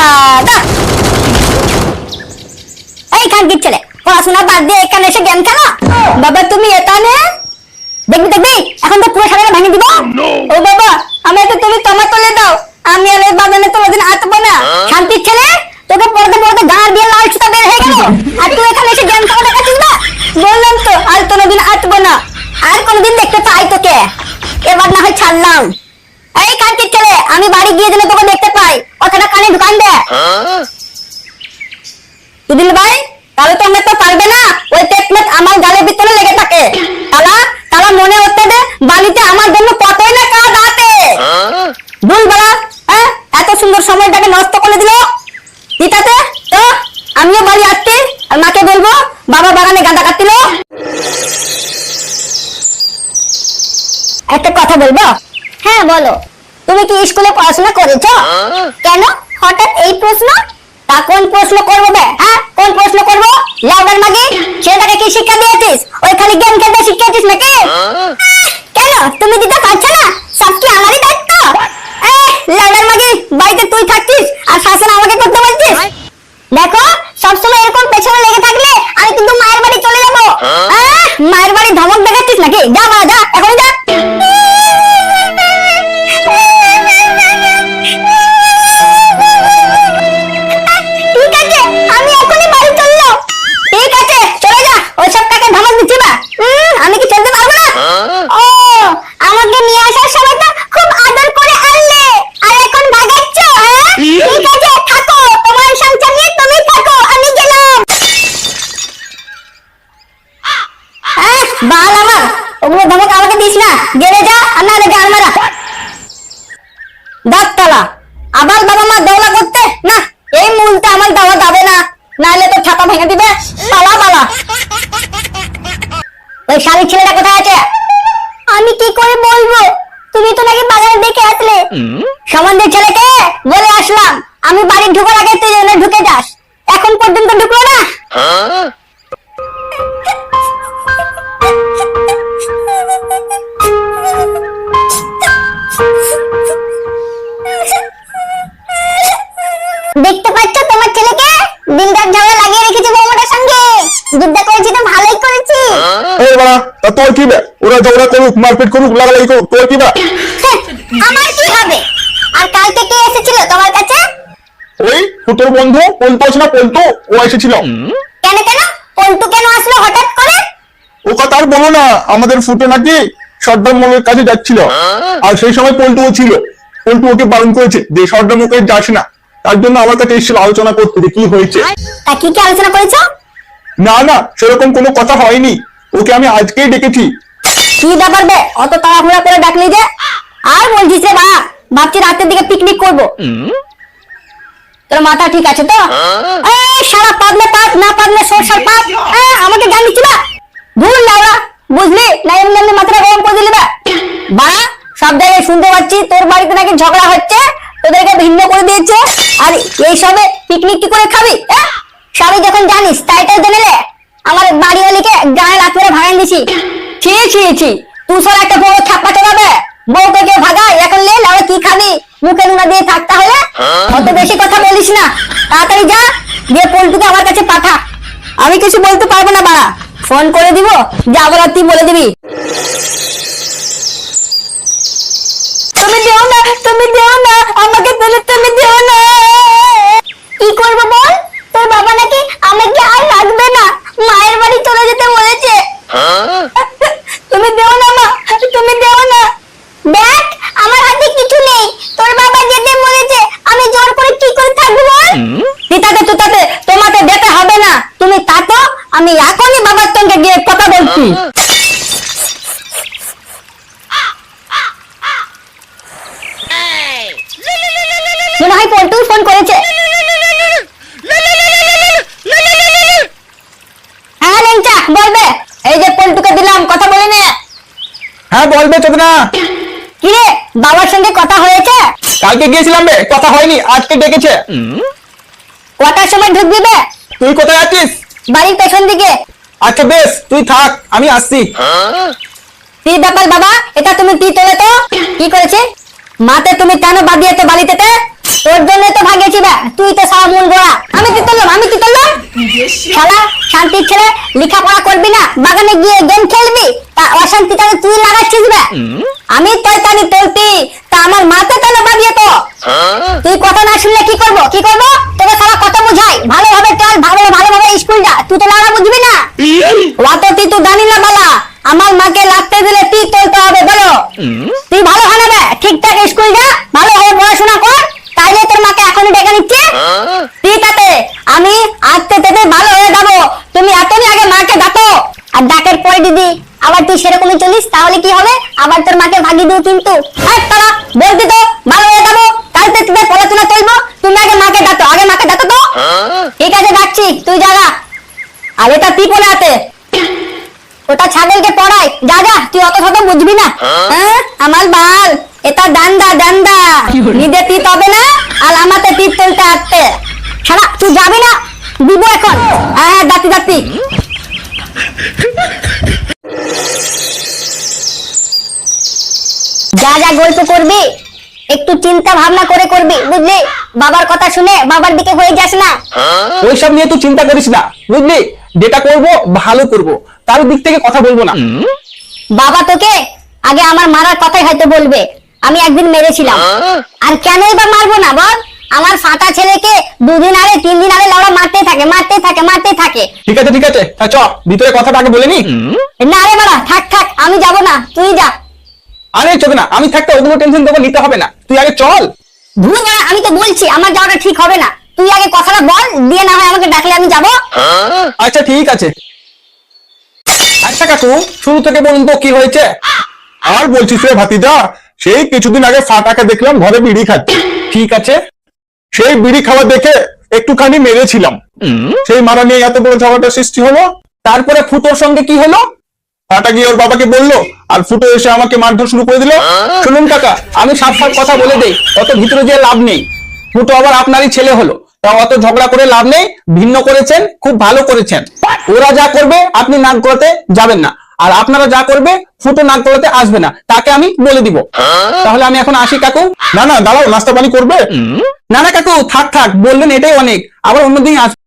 এই এই দা দা এই খান কি ছেলে পড়াশোনা বাদ দিয়ে এখানে এসে গেম খেলো? বাবা তুমি এখানে দেখবি দেখবি এখন তো পুরো সারা ভেঙে দিব। ও বাবা আমি তো তুমি তোমার তোলে দাও। আমি আর এই বাগানে কোনোদিন আটবো না। শান্তির ছেলে তোকে পড়তে পড়তে গাঁ দিয়ে লাল সুতা বের হয়ে গেল। আর তুই এখানে এসে গেম খেলা দেখাচ্ছিস না? বললাম তো আর কোনোদিন আটবো না। আর কোনোদিন দেখতে পাই তোকে। এবার না হয় ছাড়লাম। এই কান্তির ছেলে আমি বাড়ি গিয়ে দিলে তোকে দেখতে পাই। কথাটা কানে ঢুকান দে সুদিল ভাই তাহলে তো তো পারবে না? ওই টেকমেট আমার গালের ভিতরে লেগে থাকে। তালা তালা মনে হতে দে বালিতে আমার জন্য কতই না কাজ আতে ভুল বলা হ্যাঁ এত সুন্দর সময়টাকে নষ্ট করে দিল। দিতাতে তো আমিও বাড়ি আসছি আর মাকে বলব বাবা বাগানে গাঁদা কাটছিল একটা কথা বলব? হ্যাঁ বলো। তুমি কি স্কুলে পড়াশোনা করেছ? কেন? হঠাৎ এই প্রশ্ন? তা কোন প্রশ্ন করব বে? হ্যাঁ? কোন প্রশ্ন করব? লাউডার মাগে ছেলেটাকে কি শিক্ষা দিয়েছিস? ওই খালি গেম খেলতে শিখিয়েছিস নাকি? কেন? তুমি দিতে পারছ বাল আমার। ওগুলো ধমক আমাকে দিস না। গেলে যা আর না গান মারা দাঁততলা আবার বাবা মা দৌলা করতে? না এই মুহূর্তে আমার দেওয়া যাবে না। নাহলে তো ছাতা ভেঙে দিবে। পালা পালা। ওই শালির ছেলেটা কোথায় আছে? আমি কি করে বলব? তুমি তো নাকি বাজারে দেখে আসলে। সম্বন্ধের ছেলেকে বলে আসলাম। আমি বাড়ি ঢুকার আগে তুই ঢুকে যাস। এখন পর্যন্ত ঢুকলো বিদ্যা করেছি তো ভালোই করেছি। এই বাড়া তা তোর কি বে? ওরা ঝগড়া করুক মারপিট করুক লাগালাগি করুক তোর কি বে? হ্যাঁ, আমার কি হবে? আর কালকে কে এসেছিল তোমার কাছে? ওই ফুটোর বন্ধু না ও এসেছিল। কেন কেন? কেন আসলো হঠাৎ করে? ও কথা আর বলো না আমাদের ফুটো নাকি সর্দার মলের কাছে যাচ্ছিল। আর সেই সময় পল্টুও ছিল। পল্টু ওকে বারণ করেছে যে সর্দার মুখে যাস না। তার জন্য আমার কাছে এসেছিল আলোচনা করতে যে কি হয়েছে। তা কি কি আলোচনা করেছ? না না সেরকম কোনো কথা হয়নি। ওকে আমি আজকেই ডেকেছি। কি ব্যাপার বে? অত তাড়াহুড়া করে ডাকলি যে? আর বলছিস রে বা ভাবছি রাতের দিকে পিকনিক করব। তোর মাথা ঠিক আছে তো? এই, সারা পাতলে পাত না পাতলে সরষার পাত এই, আমাকে জ্ঞান দিচ্ছি না ভুল লাউরা বুঝলি? না এমনি এমনি মাথাটা গরম করে দিলি বা। বা সব জায়গায় শুনতে পাচ্ছি তোর বাড়িতে নাকি ঝগড়া হচ্ছে তোদেরকে ভিন্ন করে দিয়েছে। আর এই সবে পিকনিক কি করে খাবি আহ? সবই যখন জানিস, তাই তো জেনেলে আমার বাড়িওয়ালিকে গায়ে লাত মেরে ভাগান দিছি। ছি ছি ছি। তুই একটা বড় ছাপ্পা চলাবে বউকে কেউ ভাগায়, এখন লে লাউরা কি খাবি? মুখে নুনা দিয়ে থাকতে হলে অত বেশি কথা বলিস না। তাড়াতাড়ি যা দিয়ে পল্টুকে আমার কাছে পাঠা। আমি কিছু বলতে পারব না, বাড়া। ফোন করে দিব, যা বলার তুই বলে দিবি। তুমি দিও না, তুমি দিও না, আমাকে তুমি দিও না। কি করব বল তোর বাবা নাকি আমাকে আর রাখবে না মায়ের বাড়ি চলে যেতে বলেছে তুমি দেও না মা তুমি দেও না দেখ আমার হাতে কিছু নেই তোর বাবা যেতে বলেছে আমি জোর করে কি করে থাকব বল পিতাতে তুতাতে তোমাকে যেতে হবে না তুমি তাতো আমি এখনই বাবার সঙ্গে গিয়ে কথা বলছি। মনে হয় পল্টু ফোন করেছে। হ্যাঁ লেংচা বলবে। এই যে পল্টুকে দিলাম কথা বলে নে। হ্যাঁ বলবে চোদনা। কিরে বাবার সঙ্গে কথা হয়েছে? কালকে গিয়েছিলাম বে কথা হয়নি আজকে ডেকেছে। কটার সময় ঢুকবি বে? তুই কোথায় আছিস? বাড়ির পেছন দিকে। আচ্ছা বেশ তুই থাক আমি আসছি। কি ব্যাপার বাবা? এটা তুমি কি তোলে তো? কি করেছে? মাতে তুমি কেন বাদিয়ে তো বাড়িতে তোর জন্য তো ভাগিয়েছি বে তুই তো সারা মূল গোড়া। আমি কি তুললাম আমি কি তুললাম শালা শান্তির ছেলে লেখাপড়া করবি না, বাগানে গিয়ে গেম খেলবি, তা অশান্তিটা তুই লাগাচ্ছিস বে আমি তোর কানি তুলতি তা আমার মাতে কেন বাদিয়ে তো। তুই কথা না শুনলে কি করব? কি করব? তোকে সারা কত বুঝাই। ভালোভাবে চল, ভালো ভালোভাবে স্কুল যা। তুই তো লাগা বুঝবি না অত তুই তো জানি না বালা আমার মাকে লাগতে দিলে তুই তুলতে হবে বলো তুই ভালো বানাবে ঠিকঠাক স্কুল যা ভালোভাবে পড়াশোনা কর তাইলে তোর মাকে এখনই ডেকে নিচ্ছে ঠিক আছে আমি আজকে থেকে ভালো হয়ে যাব তুমি এতদিন আগে মাকে ডাকো আর দিদি, আবার তুই সেরকমই চলিস, তাহলে কি হবে? আবার তোর মাকে ভাগিয়ে দিও কিন্তু। এই তারা বলতি তো, ভালো হয়ে যাব? কাল থেকে পড়াশোনা চলবো? তুমি আগে মাকে ডাকো, আগে মাকে ডাকো তো। ঠিক আছে ডাকছি তুই জাগা আর এটা তুই পড়ে আছে? ওটা ছাগলকে পড়াই যা যা, তুই অত শত বুঝবি না। হ্যাঁ আমার বাল এটা ডান্ডা ডান্ডা নিজে তীত হবে না, আর আমাতে তীত তুলতে আসতে। ছাড়া তুই যাবি না? দিব এখন। হ্যাঁ হ্যাঁ যাচ্ছি। যা যা গল্প করবি একটু চিন্তা ভাবনা করে করবি বুঝলি? বাবার কথা শুনে বাবার দিকে হয়ে যাস না। ওইসব নিয়ে তুই চিন্তা করিস না বুঝলি? যেটা করব ভালো করব তার দিক থেকে কথা বলব না। বাবা তোকে আগে আমার মারার কথাই হয়তো বলবে আমি একদিন মেরেছিলাম। আর কেনই বা মারবো না বল? আমার ফাটা ছেলেকে দুদিন আগে তিন দিন আগে লাউড়া মারতে থাকে মারতে থাকে মারতে থাকে। ঠিক আছে ঠিক আছে। তা চ ভিতরে কথাটা আগে বলে নি। না রে বাড়া থাক থাক আমি যাব না তুই যা। আরে চোখ না আমি থাকতে ওগুলো টেনশন তোকে নিতে হবে না। তুই আগে চল। ধুর বাড়া আমি তো বলছি আমার যাওয়াটা ঠিক হবে না। তুই আগে কথাটা বল দিয়ে না হয় আমাকে ডাকলে আমি যাব। আচ্ছা ঠিক আছে। আচ্ছা কাকু শুরু থেকে বলুন তো কি হয়েছে? আর বলছিস রে ভাতিজা সেই কিছুদিন আগে ফাটাকে দেখলাম ঘরে বিড়ি খাচ্ছে। ঠিক আছে? সেই বিড়ি খাওয়া দেখে একটুখানি মেরেছিলাম। সেই মারা নিয়ে এত বড় ঝগড়াটা সৃষ্টি হলো? তারপরে ফুটোর সঙ্গে কি হলো? ফাটা গিয়ে ওর বাবাকে বলল আর ফুটো এসে আমাকে মারধর শুরু করে দিল। শুনুন কাকা আমি সাফ সাফ কথা বলে দেই অত ভিতরে যে লাভ নেই। ফুটো আবার আপনারই ছেলে হলো তা অত ঝগড়া করে লাভ নেই ভিন্ন করেছেন খুব ভালো করেছেন। ওরা যা করবে আপনি নাক গলাতে যাবেন না। আর আপনারা যা করবে ফুটো নাক গলাতে আসবে না। তাকে আমি বলে দিব। তাহলে আমি এখন আসি কাকু। না না দাঁড়াও নাস্তা পানি করবে? না না কাকু থাক থাক বললেন এটাই অনেক। আবার অন্যদিন আসবে